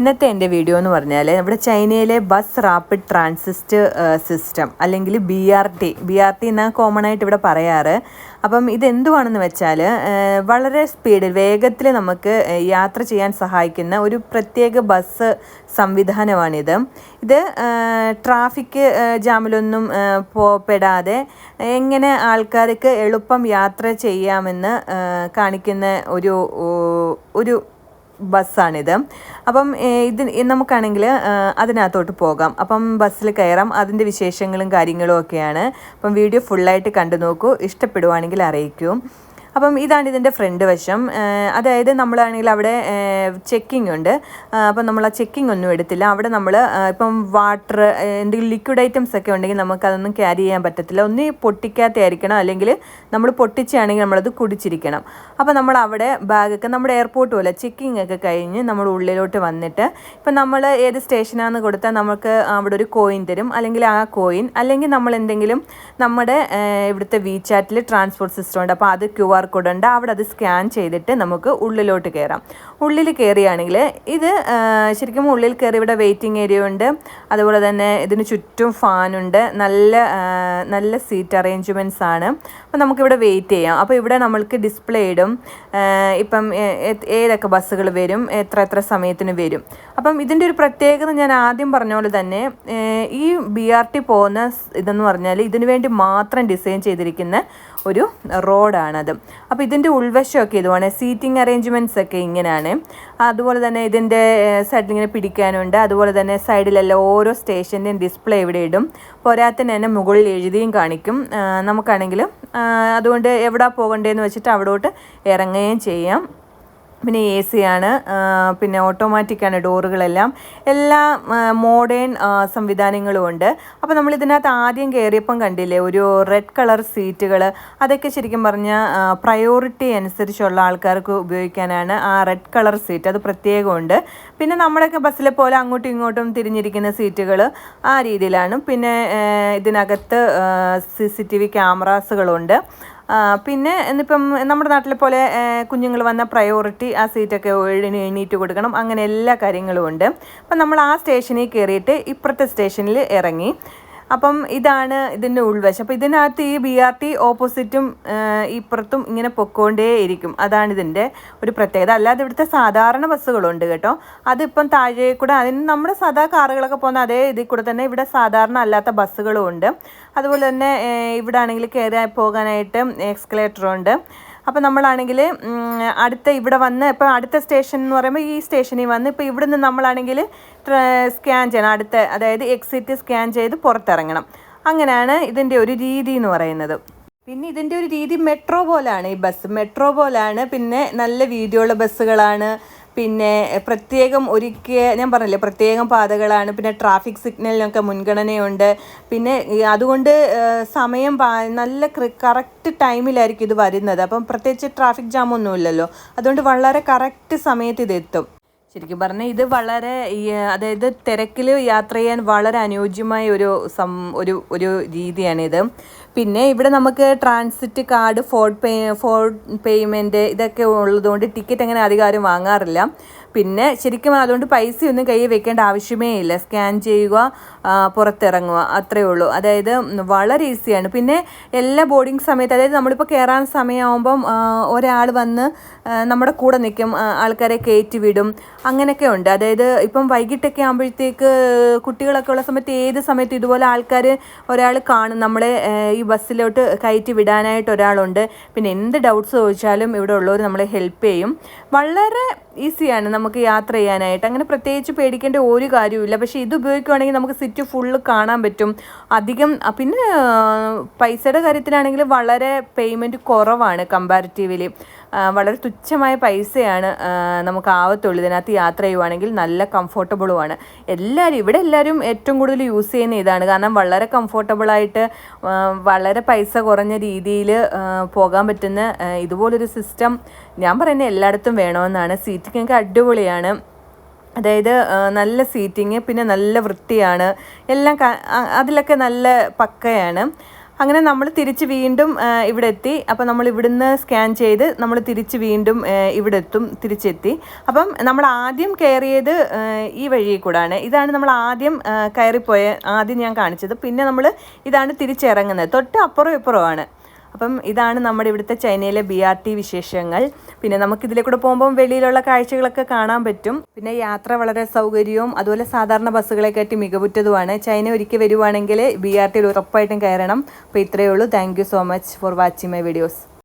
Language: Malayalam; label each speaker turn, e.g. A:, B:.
A: ഇന്നത്തെ എന്റെ വീഡിയോ എന്ന് പറഞ്ഞാൽ നമ്മുടെ ചൈനയിലെ ബസ് റാപ്പിഡ് ട്രാൻസിസ്റ്റ് സിസ്റ്റം അല്ലെങ്കിൽ B R T. B R T എന്നാണ് കോമൺ ആയിട്ട് ഇവിടെ പറയാറ്. അപ്പം ഇതെന്തുവാണെന്ന് വെച്ചാൽ വളരെ സ്പീഡിൽ വേഗത്തിൽ നമുക്ക് യാത്ര ചെയ്യാൻ സഹായിക്കുന്ന ഒരു പ്രത്യേക ബസ് സംവിധാനമാണിത്. ഇത് ട്രാഫിക് ജാമിലൊന്നും പോപ്പെടാതെ പെടാതെ എങ്ങനെ ആൾക്കാർക്ക് എളുപ്പം യാത്ര ചെയ്യാമെന്ന് കാണിക്കുന്ന ഒരു ഒരു ബസ്സാണിത്. അപ്പം ഇത് നമുക്കാണെങ്കിൽ അതിനകത്തോട്ട് പോകാം. അപ്പം ബസ്സിൽ കയറാം. അതിന്റെ വിശേഷങ്ങളും കാര്യങ്ങളും ഒക്കെയാണ്. അപ്പം വീഡിയോ ഫുള്ളായിട്ട് കണ്ടു നോക്കൂ ഇഷ്ടപ്പെടുവാണെങ്കിൽ അറിയിക്കൂ. അപ്പം ഇതാണ് ഇതിന്റെ ഫ്രണ്ട് വശം. അതായത് നമ്മളാണെങ്കിൽ അവിടെ ചെക്കിംഗ് ഉണ്ട്. അപ്പം നമ്മൾ ആ ചെക്കിംഗ് ഒന്നും എടുത്തില്ല. അവിടെ നമ്മൾ ഇപ്പം വാട്ടർ എന്തെങ്കിലും ലിക്വിഡ് ഐറ്റംസ് ഒക്കെ ഉണ്ടെങ്കിൽ നമുക്കതൊന്നും ക്യാരി ചെയ്യാൻ പറ്റത്തില്ല. ഒന്ന് പൊട്ടിക്കാത്തയായിരിക്കണം. അല്ലെങ്കിൽ നമ്മൾ പൊട്ടിച്ചാണെങ്കിൽ നമ്മളത് കുടിച്ചിരിക്കണം. അപ്പോൾ നമ്മൾ അവിടെ ബാഗൊക്കെ നമ്മുടെ എയർപോർട്ട് പോലെ ചെക്കിംഗ് ഒക്കെ കഴിഞ്ഞ് നമ്മൾ ഉള്ളിലോട്ട് വന്നിട്ട് ഇപ്പം നമ്മൾ ഏത് സ്റ്റേഷനാണെന്ന് കൊടുത്താൽ നമുക്ക് അവിടെ ഒരു കോയിൻ തരും. അല്ലെങ്കിൽ ആ കോയിൻ അല്ലെങ്കിൽ നമ്മൾ എന്തെങ്കിലും നമ്മുടെ ഇവിടുത്തെ വി ചാറ്റിൽ ട്രാൻസ്പോർട്ട് സിസ്റ്റം ഉണ്ട്. അപ്പോൾ അത് ക്യു ആർ കോഡ് ഉണ്ട് അവിടെ അത് സ്കാൻ ചെയ്തിട്ട് നമുക്ക് ഉള്ളിലോട്ട് കയറാം ഉള്ളിൽ കയറിയാണെങ്കിൽ ഇത് ശരിക്കും ഉള്ളിൽ കയറി ഇവിടെ വെയിറ്റിംഗ് ഏരിയ ഉണ്ട്. അതുപോലെ തന്നെ ഇതിന് ചുറ്റും ഫാനുണ്ട് നല്ല നല്ല സീറ്റ് അറേഞ്ച്മെന്റ്സ് ആണ്. അപ്പോൾ നമുക്കിവിടെ വെയിറ്റ് ചെയ്യാം. അപ്പോൾ ഇവിടെ നമ്മൾക്ക് ഡിസ്പ്ലേ ഇടും. ഇപ്പം ഏതൊക്കെ ബസ്സുകൾ വരും? എത്ര എത്ര സമയത്തിന് വരും? അപ്പം ഇതിന്റെ ഒരു പ്രത്യേകത ഞാൻ ആദ്യം പറഞ്ഞ പോലെ തന്നെ ഈ ബി ആർ ടി പോകുന്ന ഇതെന്ന് പറഞ്ഞാൽ ഇതിനു വേണ്ടി മാത്രം ഡിസൈൻ ചെയ്തിരിക്കുന്ന ഒരു റോഡാണത് അപ്പോൾ ഇതിന്റെ ഉൾവശമൊക്കെ ഇതുമാണ്. സീറ്റിംഗ് അറേഞ്ച്മെന്റ്സ് ഒക്കെ ഇങ്ങനെയാണ് അതുപോലെ തന്നെ ഇതിന്റെ സൈഡിൽ ഇങ്ങനെ പിടിക്കാനുണ്ട്. അതുപോലെ തന്നെ സൈഡിലെല്ലാം ഓരോ സ്റ്റേഷന്റെയും ഡിസ്പ്ലേ ഇവിടെ ഇടും. പോരാത്തിന് തന്നെ മുകളിൽ എഴുതിയും കാണിക്കും. നമുക്കാണെങ്കിൽ അതുകൊണ്ട് എവിടെ പോകണ്ടേന്ന് വെച്ചിട്ട് അവിടോട്ട് ഇറങ്ങുകയും ചെയ്യാം. പിന്നെ എ സി ആണ്. പിന്നെ ഓട്ടോമാറ്റിക്കാണ് ഡോറുകളെല്ലാം. എല്ലാ മോഡേൺ സംവിധാനങ്ങളും ഉണ്ട്. അപ്പോൾ നമ്മൾ ഇതിനകത്ത് ആദ്യം കയറിയപ്പം കണ്ടില്ലേ ഒരു റെഡ് കളർ സീറ്റുകൾ അതൊക്കെ ശരിക്കും പറഞ്ഞാൽ പ്രയോറിറ്റി അനുസരിച്ചുള്ള ആൾക്കാർക്ക് ഉപയോഗിക്കാനാണ് ആ റെഡ് കളർ സീറ്റ് അത് പ്രത്യേകമുണ്ട്. പിന്നെ നമ്മളൊക്കെ ബസ്സിലെ പോലെ അങ്ങോട്ടും ഇങ്ങോട്ടും തിരിഞ്ഞിരിക്കുന്ന സീറ്റുകൾ ആ രീതിയിലാണ്. പിന്നെ ഇതിനകത്ത് സി സി ടി വി ക്യാമറാസുകളുണ്ട് പിന്നെ ഇന്നിപ്പം നമ്മുടെ നാട്ടിലെ പോലെ കുഞ്ഞുങ്ങൾ വന്ന പ്രയോറിറ്റി ആ സീറ്റൊക്കെ എണീറ്റ് കൊടുക്കണം. അങ്ങനെ എല്ലാ കാര്യങ്ങളും ഉണ്ട്. അപ്പം നമ്മൾ ആ സ്റ്റേഷനിൽ കയറിയിട്ട് ഇപ്പുറത്തെ സ്റ്റേഷനിൽ ഇറങ്ങി. അപ്പം ഇതാണ് ഇതിന്റെ ഉൾവശം. അപ്പോൾ ഇതിനകത്ത് ഈ ബി ആർ ടി ഓപ്പോസിറ്റും ഇപ്പുറത്തും ഇങ്ങനെ പൊക്കോണ്ടേ ഇരിക്കും. അതാണ് ഇതിന്റെ ഒരു പ്രത്യേകത. അല്ലാതെ ഇവിടുത്തെ സാധാരണ ബസ്സുകളുണ്ട് കേട്ടോ. അതിപ്പം താഴെ കൂടെ അതിന് നമ്മുടെ സാധാ കാറുകളൊക്കെ പോകുന്ന അതേ ഇതിൽ കൂടെ തന്നെ ഇവിടെ സാധാരണ അല്ലാത്ത ബസ്സുകളും ഉണ്ട്. അതുപോലെ തന്നെ ഇവിടെ ആണെങ്കിൽ കയറി പോകാനായിട്ട് എക്സ്കലേറ്റർ ഉണ്ട് അപ്പോൾ നമ്മളാണെങ്കിൽ അടുത്ത ഇവിടെ വന്ന് ഇപ്പോൾ അടുത്ത സ്റ്റേഷൻ എന്ന് പറയുമ്പോൾ ഈ സ്റ്റേഷനിൽ വന്ന് ഇപ്പോൾ ഇവിടുന്ന് നമ്മളാണെങ്കിൽ സ്കാൻ ചെയ്യണം. അടുത്ത അതായത് എക്സിറ്റ് സ്കാൻ ചെയ്ത് പുറത്തിറങ്ങണം. അങ്ങനെയാണ് ഇതിന്റെ ഒരു രീതി എന്ന് പറയുന്നത്. പിന്നെ ഇതിന്റെ ഒരു രീതി മെട്രോ പോലാണ് ഈ ബസ് മെട്രോ പോലാണ് പിന്നെ നല്ല വീതിയുള്ള ബസ്സുകളാണ് പിന്നെ പ്രത്യേകം ഒരുക്കിയ ഞാൻ പറഞ്ഞില്ലേ പ്രത്യേകം പാതകളാണ്. പിന്നെ ട്രാഫിക് സിഗ്നലിനൊക്കെ മുൻഗണനയുണ്ട്. പിന്നെ അതുകൊണ്ട് സമയം നല്ല കറക്റ്റ് ടൈമിലായിരിക്കും ഇത് വരുന്നത്. അപ്പം പ്രത്യേകിച്ച് ട്രാഫിക് ജാം ഒന്നും ഇല്ലല്ലോ. അതുകൊണ്ട് വളരെ കറക്റ്റ് സമയത്ത് ഇത് എത്തും. ശരിക്കും പറഞ്ഞാൽ ഇത് വളരെ അതായത് തിരക്കിൽ യാത്ര ചെയ്യാൻ വളരെ അനുയോജ്യമായ ഒരു സം ഒരു ഒരു രീതിയാണിത്. പിന്നെ ഇവിടെ നമുക്ക് transit card Ford pay Ford payment ഇതൊക്കെ ഉള്ളതുകൊണ്ട് ടിക്കറ്റ് അങ്ങനെ അധികം ആരും വാങ്ങാറില്ല. പിന്നെ ശരിക്കും അതുകൊണ്ട് പൈസയൊന്നും കയ്യിൽ വെക്കേണ്ട ആവശ്യമേ ഇല്ല. സ്കാൻ ചെയ്യുക പുറത്തിറങ്ങുക. അത്രയേ ഉള്ളൂ. അതായത് വളരെ ഈസിയാണ്. പിന്നെ എല്ലാ ബോർഡിങ് സമയത്ത് അതായത് നമ്മളിപ്പോൾ കയറാൻ സമയമാകുമ്പം ഒരാൾ വന്ന് നമ്മുടെ കൂടെ നിൽക്കും ആൾക്കാരെ കയറ്റി വിടും. അങ്ങനെയൊക്കെ ഉണ്ട്. അതായത് ഇപ്പം വൈകിട്ടൊക്കെ ആകുമ്പോഴത്തേക്ക് കുട്ടികളൊക്കെ ഉള്ള സമയത്ത് ഏത് സമയത്ത് ഇതുപോലെ ആൾക്കാർ ഒരാൾ കാണും. നമ്മളെ ഈ ബസ്സിലോട്ട് കയറ്റി വിടാനായിട്ട് ഒരാളുണ്ട്. പിന്നെ എന്ത് ഡൗട്ട്സ് ചോദിച്ചാലും ഇവിടെ ഉള്ളവർ നമ്മളെ ഹെൽപ്പ് ചെയ്യും. വളരെ ഈസിയാണ് നമുക്ക് യാത്ര ചെയ്യാനായിട്ട്. അങ്ങനെ പ്രത്യേകിച്ച് പേടിക്കേണ്ട ഒരു കാര്യവുമില്ല. പക്ഷേ ഇത് ഉപയോഗിക്കുകയാണെങ്കിൽ നമുക്ക് സിറ്റി ഫുള്ള് കാണാൻ പറ്റും. അധികം പിന്നെ പൈസയുടെ കാര്യത്തിലാണെങ്കിൽ വളരെ പേയ്മെന്റ് കുറവാണ് കമ്പാരിറ്റീവ്ലി. വളരെ തുച്ഛമായ പൈസയാണ് നമുക്ക് ആവത്തുള്ളൂ. ഇതിനകത്ത് യാത്ര ചെയ്യുവാണെങ്കിൽ നല്ല കംഫോർട്ടബിളുമാണ് എല്ലാവരും ഇവിടെ എല്ലാവരും ഏറ്റവും കൂടുതൽ യൂസ് ചെയ്യുന്ന ഇതാണ്. കാരണം വളരെ കംഫോർട്ടബിളായിട്ട് വളരെ പൈസ കുറഞ്ഞ രീതിയിൽ പോകാൻ പറ്റുന്ന ഇതുപോലൊരു സിസ്റ്റം ഞാൻ പറയുന്നത് എല്ലായിടത്തും വേണമെന്നാണ്. സീറ്റിങ്ങൊക്കെ അടിപൊളിയാണ്. അതായത് നല്ല സീറ്റിങ് പിന്നെ നല്ല വൃത്തിയാണ്. എല്ലാം അതിലൊക്കെ നല്ല പക്കയാണ്. അങ്ങനെ നമ്മൾ തിരിച്ച് വീണ്ടും ഇവിടെ എത്തി അപ്പോൾ നമ്മൾ ഇവിടുന്ന് സ്കാൻ ചെയ്ത് നമ്മൾ തിരിച്ച് വീണ്ടും ഇവിടെ എത്തും തിരിച്ചെത്തി. അപ്പം നമ്മൾ ആദ്യം കയറിയത് ഈ വഴി കൂടാണ്. ഇതാണ് നമ്മൾ ആദ്യം കയറിപ്പോയ ആദ്യം ഞാൻ കാണിച്ചത്. പിന്നെ നമ്മൾ ഇതാണ് തിരിച്ചിറങ്ങുന്നത്. തൊട്ട് അപ്പുറം ഇപ്പുറമാണ് അപ്പം ഇതാണ് നമ്മുടെ ഇവിടുത്തെ ചൈനയിലെ ബി ആർ ടി വിശേഷങ്ങൾ. പിന്നെ നമുക്ക് ഇതിലെ കൂടെ പോകുമ്പോൾ വെളിയിലുള്ള കാഴ്ചകളൊക്കെ കാണാൻ പറ്റും. പിന്നെ യാത്ര വളരെ സൗകര്യവും അതുപോലെ സാധാരണ ബസ്സുകളെ ബസ്സുകളെക്കാട്ടി മികവുറ്റതുമാണ്. ചൈന ഒരിക്കൽ വരുവാണെങ്കിൽ ബി ആർ ടിയിൽ ഉറപ്പായിട്ടും കയറണം. അപ്പോൾ ഇത്രയേ ഉള്ളൂ. Thank so much for watching my videos